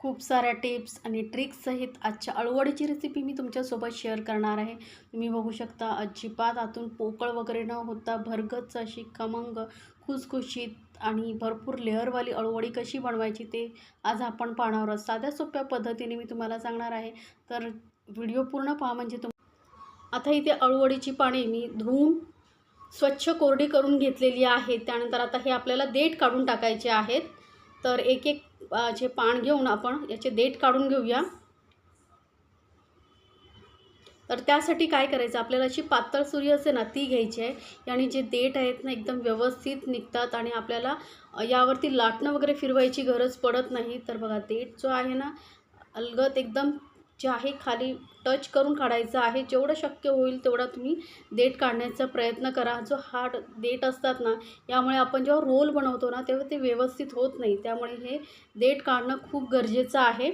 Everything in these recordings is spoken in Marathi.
खूप साऱ्या टिप्स आणि ट्रिक्ससहित आजच्या अळवडीची रेसिपी मी तुमच्यासोबत शेअर करणार आहे. तुम्ही बघू शकता अजिबात आतून पोकळ वगैरे न होता भरगच्च अशी खमंग खुसखुशीत आणि भरपूर लेअरवाली अळवडी कशी बनवायची ते आज आपण पाहणार आहोत. साध्या सोप्या पद्धतीने मी तुम्हाला सांगणार आहे. तर व्हिडिओ पूर्ण पहा म्हणजे तुम आता इथे अळवडीची पाने मी धुवून स्वच्छ कोरडी करून घेतलेली आहे त्यानंतर आता हे आपल्याला देठ काढून टाकायचे आहेत. तर एक एक याचे जे पान घेऊन आपण याचे देठ काढून घेऊया. तर त्यासाठी काय करायचं? आपल्याला अशी पातळ सुरी असे ना ती घ्यायची आहे. आणि जे देठ आहेत ना एकदम व्यवस्थित निघतात आणि आपल्याला यावरती लाटणं वगैरे फिरवायची गरज पडत नाही. तर बघा देठ जो आहे ना अलगत एकदम जे आहे खाली टच करून काढायचं आहे. जेवढं शक्य होईल तेवढा तुम्ही देठ काढण्याचा प्रयत्न करा. जो हार्ड देठ असतात ना यामुळे आपण जेव्हा रोल बनवतो ना तेव्हा ते व्यवस्थित होत नाही. त्यामुळे हे देठ काढणं खूप गरजेचं आहे.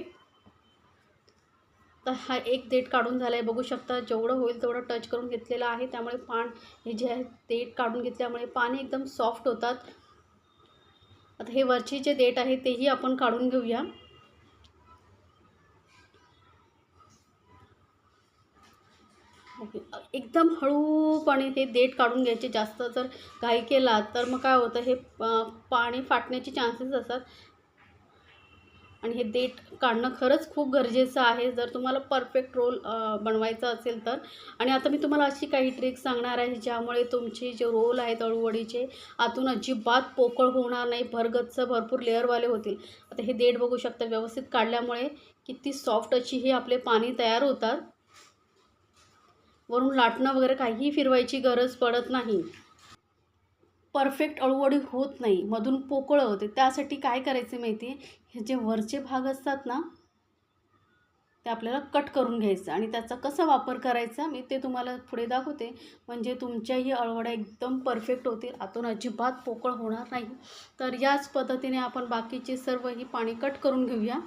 तर हा एक देठ काढून झाला आहे बघू शकता जेवढं होईल तेवढं टच करून घेतलेलं आहे. त्यामुळे पान हे जे आहे देठ काढून घेतल्यामुळे पाने एकदम सॉफ्ट होतात. आता हे वरचे जे देठ आहे तेही आपण काढून घेऊया. एकदम हळूपणे हे देठ काढून घ्यायचे. जास्त जर घाई केला तर मग काय होतं हे पाणी फाटण्याचे चान्सेस असतात. आणि हे देठ काढणं खरंच खूप गरजेचं आहे. जर तुम्हाला परफेक्ट रोल बनवायचा असेल तर. आणि आता मी तुम्हाला अशी काही ट्रिक्स सांगणार आहे ज्यामुळे तुमचे जे रोल आहेत अळूवडीचे आतून अजिबात पोकळ होणार नाही भरगच्च भरपूर लेअरवाले होतील. आता हे देठ बघू शकता व्यवस्थित काढल्यामुळे किती सॉफ्ट अशी हे आपले पाणी तयार होतात. वरून लाटणं वगैरे काहीही फिरवायची गरज पडत नाही. परफेक्ट अळूवडी होत नाही. मधून पोकळं होते. त्यासाठी काय करायचं माहिती आहे हे जे वरचे भाग असतात ना ते आपल्याला कट करून घ्यायचं आणि त्याचा कसा वापर करायचा मी ते तुम्हाला पुढे दाखवते. म्हणजे तुमच्याही अळवड्या एकदम परफेक्ट होतील. आतून अजिबात पोकळ होणार नाही. तर याच पद्धतीने आपण बाकीचे सर्व ही पाणी कट करून घेऊया.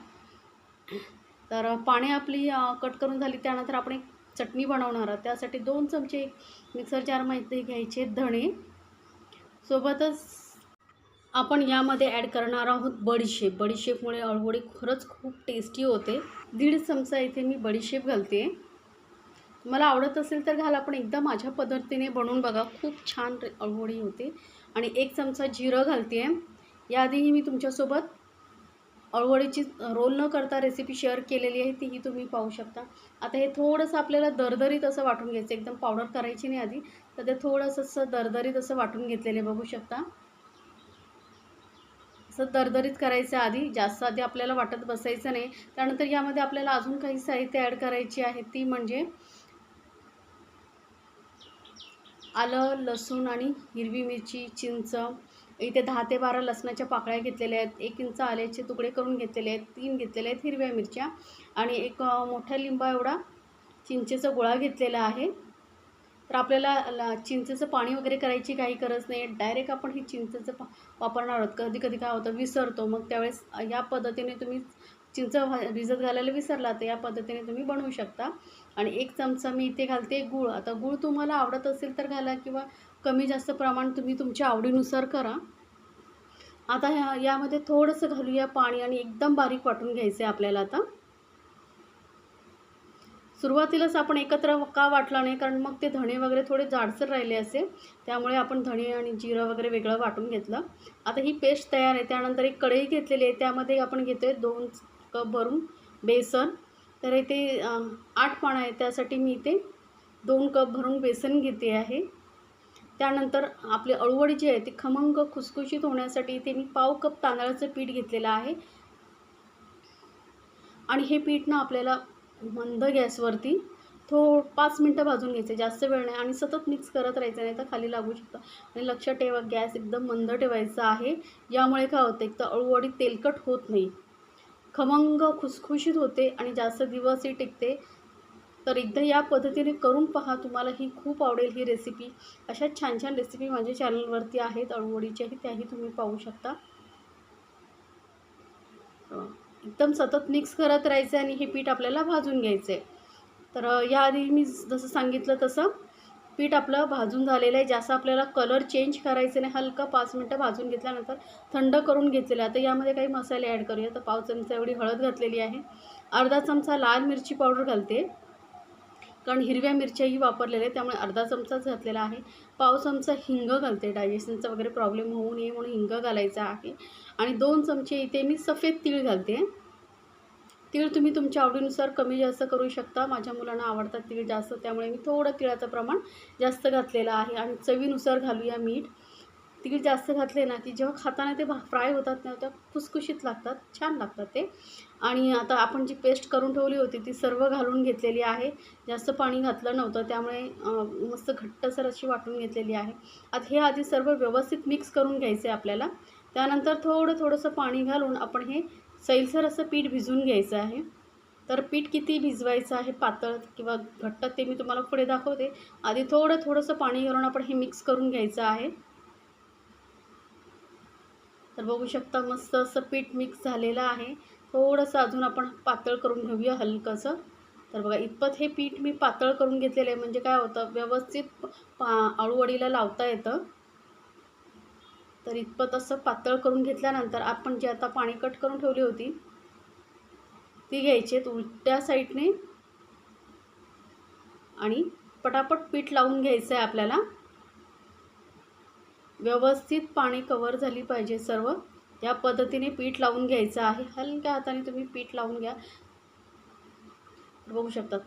तर पाणी आपली कट करून झाली. त्यानंतर आपण एक चटणी बनवणार आहोत. त्यासाठी दोन चमचे मिक्सर जारमध्ये घ्यायचे धणे. सोबतच आपण यामध्ये ॲड करणार आहोत बडीशेप. बडीशेपमुळे अळवडी खरंच खूप टेस्टी होते. दीड चमचा इथे मी बडीशेप घालते. मला आवडत असेल तर घाला पण एकदा माझ्या पद्धतीने बनवून बघा. खूप छान अळवडी होते. आणि एक चमचा जिरं घालते. याआधीही मी तुमच्यासोबत अळवडीची रोल न करता रेसिपी शेअर केलेली आहे तीही तुम्ही पाहू शकता. आता हे थोडंसं आपल्याला दरदरीत असं वाटून घ्यायचं एकदम पावडर करायची नाही आधी. तर ते थोडंसं असं दरदरीत असं वाटून घेतलेले बघू शकता. असं दरदरीत करायचं आधी. जास्त आधी आपल्याला वाटत बसायचं नाही. त्यानंतर यामध्ये आपल्याला अजून काही साहित्य ॲड करायची आहे. ती म्हणजे आलं लसूण आणि हिरवी मिरची चिंच इथे दहा ते बारा लसणाच्या पाकळ्या घेतलेल्या आहेत. एक इंच आल्याचे तुकडे करून घेतलेले आहेत. तीन घेतलेले आहेत हिरव्या मिरच्या आणि एक मोठा मोठ्या लिंबा एवढा चिंचेचा गोळा घेतलेला आहे. तर आपल्याला चिंचेचं पाणी वगैरे करायची काही गरज नाही. डायरेक्ट आपण हे चिंचेचं पा वापरणार आहोत. कधी कधी काय होतं विसरतो. मग त्यावेळेस या पद्धतीने तुम्ही चिंच भिजत घालायला विसरला तर या पद्धतीने तुम्ही बनवू शकता. आणि एक चमचा मी इथे घालते गूळ. आता गूळ तुम्हाला आवडत असेल तर घाला किंवा कमी जास्त प्रमाण तुम्ही तुमच्या आवडीनुसार करा. आता ह्या यामध्ये थोडंसं घालूया पाणी आणि एकदम बारीक वाटून घ्यायचं आहे आपल्याला आता. सुरुवातीलाच आपण एकत्र का वाटला नाही कारण मग ते धणे वगैरे थोडे जाडसर राहिले असे त्यामुळे आपण धणे आणि जिरं वगैरे वेगळं वाटून घेतलं. आता ही पेस्ट तयार आहे त्यानंतर एक कढई घेतलेली आहे त्यामध्ये आपण घेतो आहे दोन कप भरून बेसन. तर इथे आठ पानं आहे त्यासाठी मी इथे दोन कप भरून बेसन घेते आहे. त्यानंतर आपली अळूवडी जी आहे ती खमंग खुसखुशीत होण्यासाठी इथे मी पाव कप तांदळाचं पीठ घेतलेलं आहे. आणि हे पीठ ना आपल्याला मंद गॅसवरती थो पाच मिनटं भाजून घ्यायचे. जास्त वेळ नाही आणि सतत मिक्स करत राहायचं नाही तर खाली लागू शकतं. आणि लक्षात ठेवा गॅस एकदम मंद ठेवायचा आहे. यामुळे काय होतं एक तर अळूवडी तेलकट होत नाही. खमंग खुसखुशीत होते आणि जास्त दिवसही टिकते. तर एकदा या पद्धतीने करून पहा तुम्हाला ही खूप आवडेल ही रेसिपी अशा छान छान रेसिपी माझ्या चॅनलवरती आहेत अळूवडीच्याही त्याही तुम्ही पाहू शकता. एकदम सतत मिक्स करत राहायचं आणि हे पीठ आपल्याला भाजून घ्यायचं आहे तर याआधी मी जसं सांगितलं तसं पीठ आपलं भाजून झालेलं आहे. जास्त आपल्याला कलर चेंज करायचं नाही. हलका पाच मिनटं भाजून घेतल्यानंतर थंड करून घेतलेलं आहे. आता यामध्ये काही मसाले ॲड करूया. तर पाव चमचा एवढी हळद घातलेली आहे. अर्धा चमचा लाल मिरची पावडर घालते. कारण हिरव्या मिरच्याही वापरलेल्या आहेत त्यामुळे अर्धा चमचाच घातलेला आहे. पाव चमचा हिंग घालते डायजेशनचा वगैरे प्रॉब्लेम होऊ नये म्हणून हिंग घालायचा आहे. आणि दोन चमचे इथे मी सफेद तीळ घालते. तीळ तुम्ही तुमच्या आवडीनुसार कमी जास्त करू शकता. माझ्या मुलांना आवडतात तीळ जास्त त्यामुळे मी थोडं तिळाचं प्रमाण जास्त घातलेलं आहे. आणि चवीनुसार घालूया मीठ. तिकीट जास्त घातले ना की जेव्हा खाताना ते भा फ्राय होतात ना त्या खुसखुशीत लागतात छान लागतात ते. आणि आता आपण जी पेस्ट करून ठेवली होती ती सर्व घालून घेतलेली आहे. जास्त पाणी घातलं नव्हतं त्यामुळे मस्त घट्टसर अशी वाटून घेतलेली आहे. आता हे आधी सर्व व्यवस्थित मिक्स करून घ्यायचं आहे आपल्याला. त्यानंतर थोडं थोडंसं पाणी घालून आपण हे सैलसर असं पीठ भिजवून घ्यायचं आहे. तर पीठ किती भिजवायचं आहे पातळ किंवा घट्ट ते मी तुम्हाला पुढे दाखवते. आधी थोडं थोडंसं पाणी घालून आपण हे मिक्स करून घ्यायचं आहे. तर बघू शकता मस्त असं पीठ मिक्स झालेलं आहे. थोडंसं अजून आपण पातळ करून घेऊया हलकंसं. तर बघा इतपत हे पीठ मी पातळ करून घेतलेलं आहे. म्हणजे काय होतं व्यवस्थित पा अळूवडीला लावता येतं. तर इतपत असं पातळ करून घेतल्यानंतर आपण जे आता पाणी कट करून ठेवली होती ती घ्यायची आहेत उलट्या साईडने. आणि पटापट पीठ लावून घ्यायचं आहे आपल्याला. व्यवस्थित पाणी कवर झाली पाहिजे सर्व. या पद्धतीने पीठ लावून घ्यायचं आहे. हलक्या हाताने तुम्ही पीठ लावून घ्या. बघू शकतात.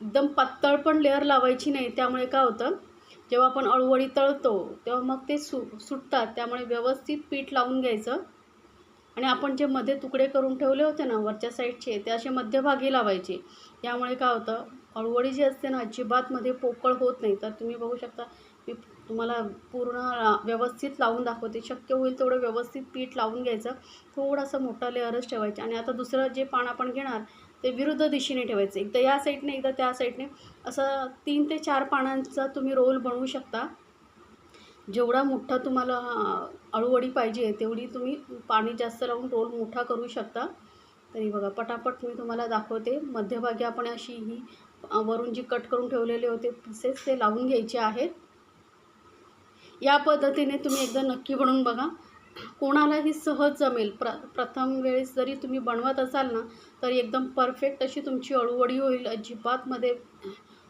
एकदम पातळ पण लेअर लावायची नाही. त्यामुळे काय होतं जेव्हा आपण अळवळी तळतो तेव्हा मग ते सु सुटतात. त्यामुळे व्यवस्थित पीठ लावून घ्यायचं. आणि आपण जे मध्ये तुकडे करून ठेवले होते ना वरच्या साईडचे ते असे मध्यभागी लावायचे. यामुळे काय होतं अळूवडी जी असते ना अजिबातमध्ये पोकळ होत नाही. तर तुम्ही बघू शकता मी तुम्हाला पूर्ण व्यवस्थित लावून दाखवते. शक्य होईल तेवढं व्यवस्थित पीठ लावून घ्यायचं. थोडासा मोठा लेअरच ठेवायचा. आणि आता दुसरं जे पान आपण घेणार ते विरुद्ध दिशेने ठेवायचं. एकदा या साईडने एकदा त्या साईडने. असं तीन ते चार पानांचा तुम्ही रोल बनवू शकता. जेवढा मोठा तुम्हाला अळूवडी पाहिजे तेवढी तुम्ही पाणी जास्त लावून रोल मोठा करू शकता. तरी बघा पटापट मी तुम्हाला दाखवते. मध्यभागी आपण अशी ही वरून जी कट करून ठेवलेले होते पीसेस ते लावून घ्यायचे आहेत. या पद्धतीने तुम्ही एकदा नक्की बनवून बघा. कोणालाही सहज जमेल. प्र प्रथम वेळेस जरी तुम्ही बनवत असाल ना तर एकदम परफेक्ट अशी तुमची अळूवडी होईल. अजिबातमध्ये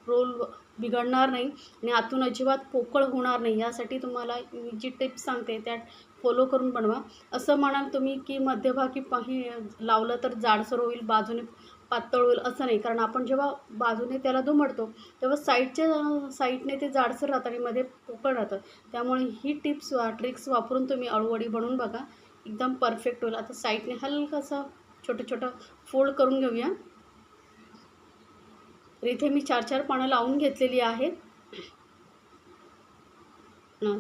रोल बिघडणार नाही आणि आतून अजिबात पोकळ होणार नाही. यासाठी तुम्हाला मी जी टिप्स सांगते त्या फॉलो करून बनवा. असं म्हणाल तुम्ही की मध्यभागी पाही लावलं तर जाडसर होईल बाजूने पातळ होईल असं नाही. कारण आपण जेव्हा बाजूने त्याला दुमडतो तेव्हा साईडच्या साईडने ते जाडसर राहतं आणि मध्ये पोकळ राहतं. त्यामुळे ही टिप्स वा ट्रिक्स वापरून तुम्ही अळूवडी बनवून बघा. एकदम परफेक्ट होईल. आता साईडने हलकासा छोटं छोटं फोल्ड करून घेऊया. तर इथे मी चार चार पानं लावून घेतलेली आहेत.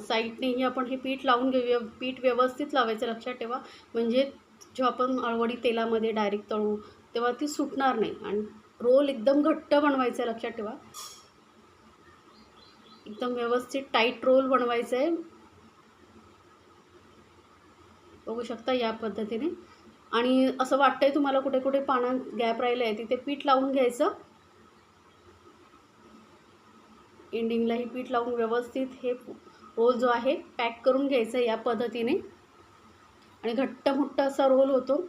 साईडनेही आपण हे पीठ लावून घेऊया. पीठ व्यवस्थित लावायचं लक्षात ठेवा. म्हणजे जेव्हा आपण अळवडी तेलामध्ये डायरेक्ट तळू तेव्हा ती सुटणार नाही. आणि रोल एकदम घट्ट बनवायचा आहे लक्षात ठेवा. एकदम व्यवस्थित टाईट रोल बनवायचा आहे. बघू शकता या पद्धतीने. आणि असं वाटतंय तुम्हाला कुठे कुठे पानात गॅप राहिलं आहे तिथे पीठ लावून घ्यायचं. एंडिंगलाही पीठ लावून व्यवस्थित हे रोल जो आहे पॅक करून घ्यायचा या पद्धतीने. आणि घट्ट मोठ्ठा असा रोल होतो.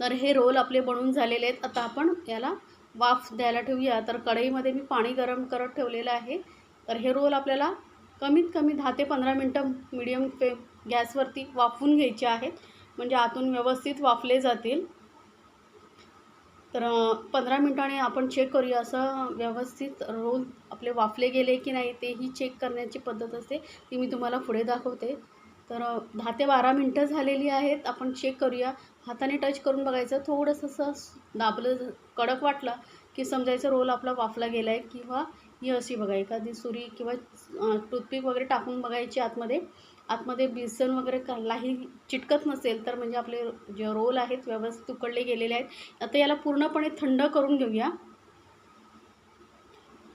तर हे रोल आपले बनवून झालेले आहेत. आता आपण याला वाफ द्यायला ठेवूया. तर कढईमध्ये मी पाणी गरम करत ठेवलेलं आहे. तर हे रोल आपल्याला कमीत कमी दहा ते पंधरा मिनटं मिडियम फे गॅसवरती वाफवून घ्यायचे आहेत. म्हणजे आतून व्यवस्थित वाफले जातील. तर पंधरा मिनटाने आपण चेक करूया असं व्यवस्थित रोल आपले वाफले गेले की नाही तेही चेक करण्याची पद्धत असते ती मी तुम्हाला पुढे दाखवते. तर दहा ते बारा मिनटं झालेली आहेत. आपण चेक करूया. हाताने टच करून बघायचं. थोडंसं असं दाबलं कडक वाटलं की समजायचं रोल आपला वाफला गेला आहे किंवा ही अशी बघा एखादी सुरी किंवा टूथपिक वगैरे टाकून बघायची आतमध्ये. आतमध्ये बेसन वगैरे काही चिटकत नसेल तर म्हणजे आपले जे रोल आहेत व्यवस्थित उकडले गेलेले आहेत. आता याला पूर्णपणे थंड करून घेऊया.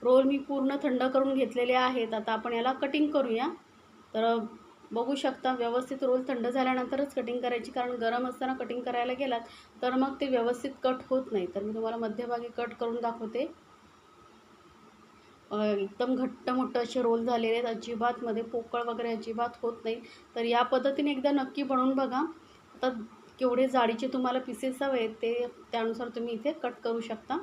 रोल मी पूर्ण थंड करून घेतलेले आहेत. आता आपण याला कटिंग करूया. तर बघू शकता व्यवस्थित रोल थंड झाल्यानंतरच कटिंग करायची कारण गरम असताना कटिंग करायला गेलात तर मग ते व्यवस्थित कट होत नाही. तर मी तुम्हाला मध्यभागी कट करून दाखवते. एकदम घट्ट मोठं असे रोल झालेले आहेत. अजिबातमध्ये पोकळ वगैरे अजिबात होत नाही. तर या पद्धतीने एकदा नक्की बनवून बघा. आता केवढे जाडीचे तुम्हाला पीसेस हवे आहेत ते त्यानुसार तुम्ही इथे कट करू शकता.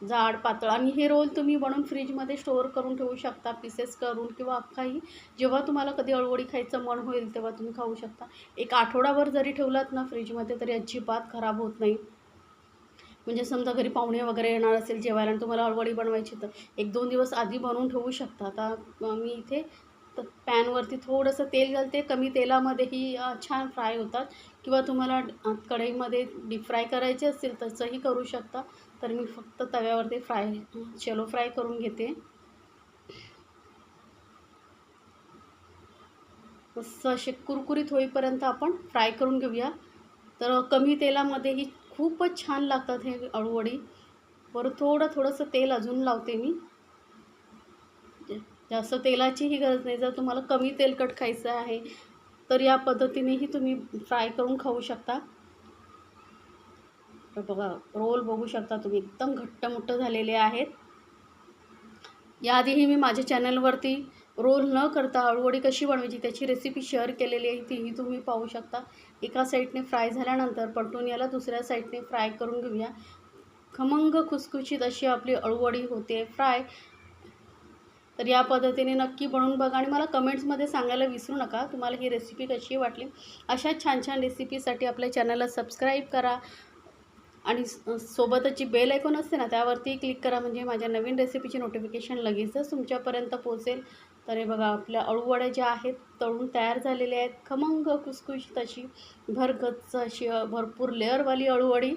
जाड पातळ. आणि हे रोल तुम्ही बनवून फ्रीजमध्ये स्टोअर करून ठेवू शकता पीसेस करून किंवा अख्खाही जेव्हा तुम्हाला कधी अळवडी खायचं मन होईल तेव्हा तुम्ही खाऊ शकता. एक आठवडाभर जरी ठेवलात ना फ्रीजमध्ये तरी अजिबात खराब होत नाही. म्हणजे समजा घरी पाहुणे वगैरे येणार असेल जेवायला आणि तुम्हाला अळवडी बनवायची तर एक दोन दिवस आधी बनवून ठेवू शकता. आता मी इथे तर पॅनवरती थोडंसं तेल घालते. कमी तेलामध्येही छान फ्राय होतात. किंवा तुम्हाला कढईमध्ये डीप फ्राय करायचे असतील तसंही करू शकता. तर मी फक्त तव्यावरती फ्राय शेलो फ्राय करून घेते. मस्त असे कुरकुरीत होईपर्यंत आपण फ्राय करून घेऊया. तर कमी तेलामध्येही खूपच छान लागतात हे अळूवडी. बरं थोडं थोडंसं तेल अजून लावते मी. जास्त तेलाचीही गरज नाही. जर तुम्हाला कमी तेलकट खायचं आहे तर या पद्धतीनेही तुम्ही फ्राय करून खाऊ शकता. तर बघा रोल बघू शकता तुम्ही. एकदम घट्ट झालेले आहेत. याआधीही मी माझ्या चॅनलवरती रोल न करता हळूवडी कशी बनवायची त्याची रेसिपी शेअर केलेली आहे तीही तुम्ही पाहू शकता. एका साईडने फ्राय झाल्यानंतर पलटून याला दुसऱ्या साईडने फ्राय करून घेऊया. खमंग खुसखुशीत अशी आपली अळूवडी होते फ्राय तर या पद्धतीने नक्की बनवून बघा आणि मला कमेंट्समध्ये सांगायला विसरू नका. तुम्हाला ही रेसिपी कशी वाटली? अशा छान छान रेसिपीसाठी आपल्या चॅनलला सबस्क्राईब करा. आणि सोबतच जी बेल ऐकून असते ना त्यावरती क्लिक करा. म्हणजे माझ्या नवीन रेसिपीची नोटिफिकेशन लगेचच तुमच्यापर्यंत पोहोचेल तर हे बघा आपल्या अळूवड्या ज्या आहेत तळून तयार झालेल्या आहेत. खमंग कुसकुशीत अशी भरगच्च अशी भरपूर लेअरवाली अळूवडी.